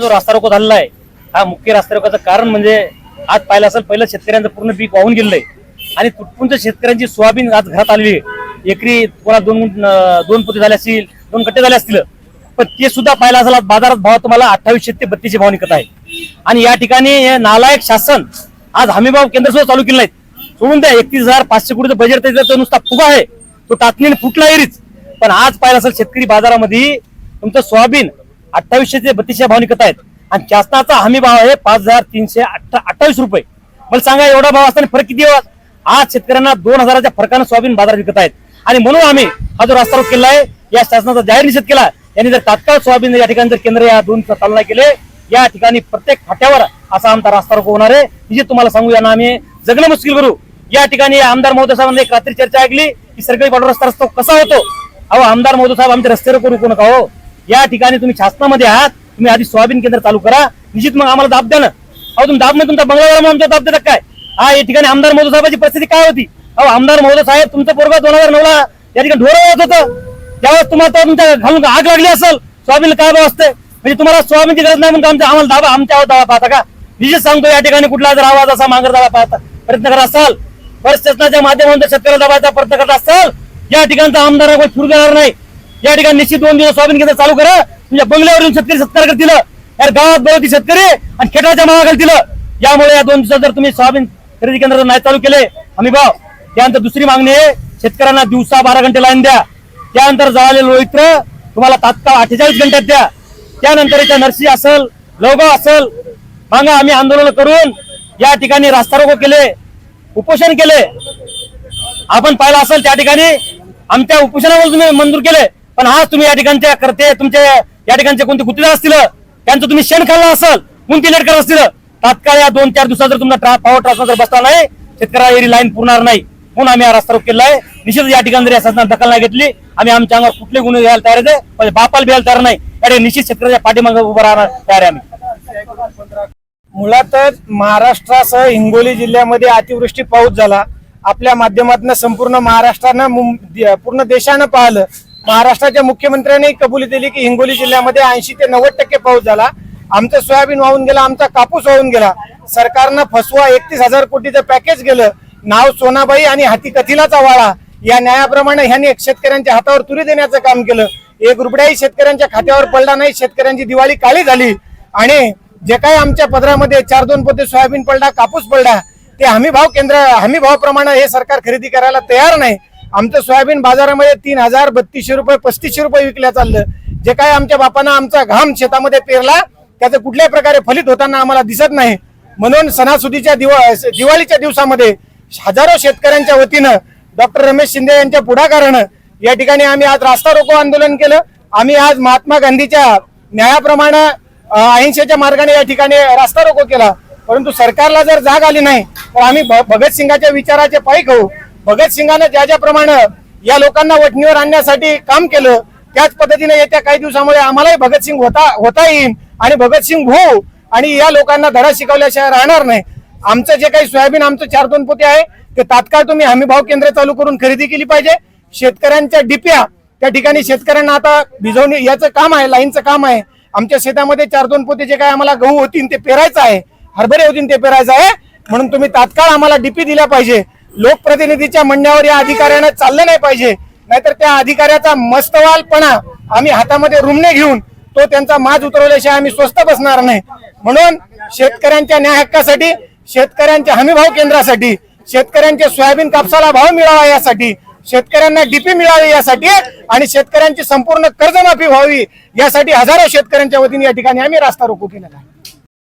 जो रास्ता रोको झालेला आहे हा मुख्य रास्ता रोकाचं कारण म्हणजे आज पाहिलं असेल पहिलं शेतकऱ्यांचं पूर्ण पीक वाहून गेलंय आणि तुटपुंच्या शेतकऱ्यांची सोयाबीन आज घरात आलेली आहे. एकरी कोणा दोन दोन पोते झाले असतील दोन कट्टे झाले असतील. पण ते सुद्धा पाहिलं असेल बाजारात भाव तुम्हाला अठ्ठावीसशे ते बत्तीसशे भाव निघत आहे. आणि या ठिकाणी नालायक शासन आज हमीभाव केंद्र सुद्धा चालू केलं नाहीत सोडून द्या एकतीस हजार पाचशे कोटीचं बजेट त्याचा तो नुसता फुगा आहे. तो टाचणीने फुटला एरीच पण आज पाहिलं असेल शेतकरी बाजारामध्ये तुमचं सोयाबीन अठ्ठावीसशे ते बत्तीसशे भाव निघत आहेत. आणि शासनाचा हमी भाव आहे पाच हजार तीनशे अठ्ठावीस रुपये. मला सांगा एवढा भाव असताना फरक किती आज शेतकऱ्यांना दोन हजाराच्या फरकानं सोयाबीन बाजार विकत आहेत. आणि म्हणून आम्ही हा जो रस्ता रोक केला आहे या शासनाचा जाहीर निषेध केला यांनी जर तात्काळ सोयाबीन या ठिकाणी जर केंद्र या दोन चालना केले या ठिकाणी प्रत्येक फाट्यावर असा आमचा रास्ता रोख होणार आहे. जे तुम्हाला सांगू यांना आम्ही जगणं मुश्किल करू. या ठिकाणी आमदार महोदय साहेबांनी एक रात्री चर्चा ऐकली की सरकारी पाठोर रस्ता रस्ता कसा होतो? अहो आमदार महोदय साहेब आमचे रस्ते रोको करू नका हो. या ठिकाणी तुम्ही शासनामध्ये आहात तुम्ही आधी सोयाबीन केंद्र चालू करा. निश्चित मग आम्हाला दाब द्या ना. अहो तुम्ही दाब नाही तुमचा बंगल्यावर आमच्या दाब देतात काय? हा या ठिकाणी आमदार महोदय साहेबांची परिस्थिती काय होती? अहो आमदार महोदय साहेब तुमचं पोरगा दोन हजार नऊला या ठिकाणी ढोरं होत होतं. त्यावेळेस तुम्हाला तर तुमच्या घालून आग लागली असेल सोयाबीन काय भाव असते म्हणजे तुम्हाला सोयाबीनची गरज नाही म्हणून आमच्या आम्हाला दाबा आमच्यावर दाबा पाहता का? निश्चित सांगतो या ठिकाणी कुठला जर आवाज असा मांगर दाबा पाहता. प्रयत्न करत असाल. परिस्थितीच्या माध्यमातून शेतकऱ्याला दाबायचा प्रयत्न करत असाल या ठिकाणचा आमदार कोणी फिरू देणार नाही. या ठिकाणी निश्चित दोन दिवस सोयाबीन केंद्र चालू करा. तुमच्या बंगल्यावरून शेतकरी सत्कार करतील. यार गावात बोलवती शेतकरी आणि खेटाच्या मागा घालतील. यामुळे या दोन दिवसात जर तुम्ही सोयाबीन खरेदी केंद्र नाही चालू केले आम्ही भाव. त्यानंतर दुसरी मागणी आहे शेतकऱ्यांना दिवसा बारा घंटे लाईन द्या. त्यानंतर जळालेलं लोहित्र तुम्हाला तात्काळ अठ्ठेचाळीस घंट्यात द्या. त्यानंतर इथे नरसी असेल लोगाव असेल मागा आम्ही आंदोलन करून या ठिकाणी रास्ता रोको केले उपोषण केले. आपण पाहिलं असेल त्या ठिकाणी आमच्या उपोषणावर तुम्ही मंजूर केले. पण आज तुम्ही या ठिकाणच्या करते तुमच्या या ठिकाणचे कोणते गुत्तेदार असतील त्यांचं तुम्ही शेण खाल्लं असेल कोणती लटकर असतील तात्काळ या दोन चार दिवसात जर तुमचा ट्रा पॉवर ट्रान्सफर जर बसला नाही शेतकऱ्याला एरी लाईन पुरणार नाही. म्हणून आम्ही हा रस्ता रोख केला आहे. निश्चित या ठिकाणी जरी या दखल नाही घेतली आम्ही आमच्या अंगावर कुठले गुन्हे घ्यायला तयार आहे पण म्हणजे बापाला घ्यायला तयार नाही. यासाठी निश्चित शेतकऱ्याच्या पाठीमागे उभं राहणार तयार आहे आम्ही. मुळातच महाराष्ट्रासह हिंगोली जिल्ह्यामध्ये अतिवृष्टी पाऊस झाला. आपल्या माध्यमातून संपूर्ण महाराष्ट्रानं पूर्ण देशानं पाहिलं महाराष्ट्राच्या मुख्यमंत्र्यांनी कबुली दिली की हिंगोली जिल्ह्यामध्ये ऐंशी ते नव्वद टक्के पाऊस झाला. आमचं सोयाबीन वाहून गेला आमचा कापूस वाहून गेला. सरकारनं फसवा एकतीस हजार कोटीचं पॅकेज गेलं नाव सोनाबाई आणि हाती कथिलाचा वाळा. या न्यायाप्रमाणे ह्यांनी शेतकऱ्यांच्या हातावर तुरी देण्याचं काम केलं. एक रुपयाही शेतकऱ्यांच्या खात्यावर पडला नाही. शेतकऱ्यांची दिवाळी काळी झाली. आणि जे काही आमच्या पदरामध्ये चार दोन पोते सोयाबीन पडला कापूस पडला ते हमी भाव केंद्र हमी भावाप्रमाणे हे सरकार खरेदी करायला तयार नाही. आमचं सोयाबीन बाजारामध्ये तीन हजार बत्तीसशे रुपये पस्तीसशे रुपये विकल्या चाललं. जे काय आमच्या बापानं आमचा घाम शेतामध्ये पेरला त्याचं कुठल्याही प्रकारे फलित होताना आम्हाला दिसत नाही. म्हणून सणासुदीच्या दिवा दिवाळीच्या दिवसामध्ये हजारो शेतकऱ्यांच्या वतीनं डॉक्टर रमेश शिंदे यांच्या पुढाकारानं या ठिकाणी आम्ही आज रास्ता रोको आंदोलन केलं. आम्ही आज महात्मा गांधीच्या न्यायाप्रमाणे अहिंसेच्या मार्गाने या ठिकाणी रास्ता रोको केला. परंतु सरकारला जर जाग आली नाही तर आम्ही भ- भगतसिंगाच्या विचाराचे पायी खाऊ. भगतसिंगानं ज्या ज्याप्रमाणे या लोकांना वटणीवर आणण्यासाठी काम केलं त्याच पद्धतीने येत्या काही दिवसामध्ये आम्हालाही भगतसिंग होता होता येईल आणि भगतसिंग होऊ आणि या लोकांना धडा शिकवल्याशिवाय राहणार नाही. आमचं जे काही सोयाबीन आमचं चार दोन पोते आहे ते तात्काळ तुम्ही हमी भाव केंद्र चालू करून खरेदी केली पाहिजे. शेतकऱ्यांच्या डिप्या त्या ठिकाणी शेतकऱ्यांना आता भिजवणे याचं काम आहे लाईनचं काम आहे. आमच्या शेतामध्ये चार दोन पोते जे काय आम्हाला गहू होतील ते पेरायचं आहे. हरभरे होतील ते पेरायचं आहे. म्हणून तुम्ही तात्काळ आम्हाला डीपी दिल्या पाहिजे. लोकप्रतिनिधीच्या म्हणण्यावर या अधिकाऱ्यानं चाललं नाही पाहिजे. नाहीतर त्या अधिकाऱ्याचा मस्तवालपणा आम्ही हातामध्ये रुमणे घेऊन तो त्यांचा माज उतरवल्याशिवाय आम्ही स्वस्त बसणार नाही. म्हणून शेतकऱ्यांच्या न्याय हक्कासाठी शेतकऱ्यांच्या हमीभाव केंद्रासाठी शेतकऱ्यांच्या सोयाबीन कापसाला भाव मिळावा यासाठी शेतकऱ्यांना डीपी मिळावी यासाठी आणि शेतकऱ्यांची संपूर्ण कर्जमाफी व्हावी यासाठी हजारो शेतकऱ्यांच्या वतीने या ठिकाणी आम्ही रास्ता रोको केलेला आहे.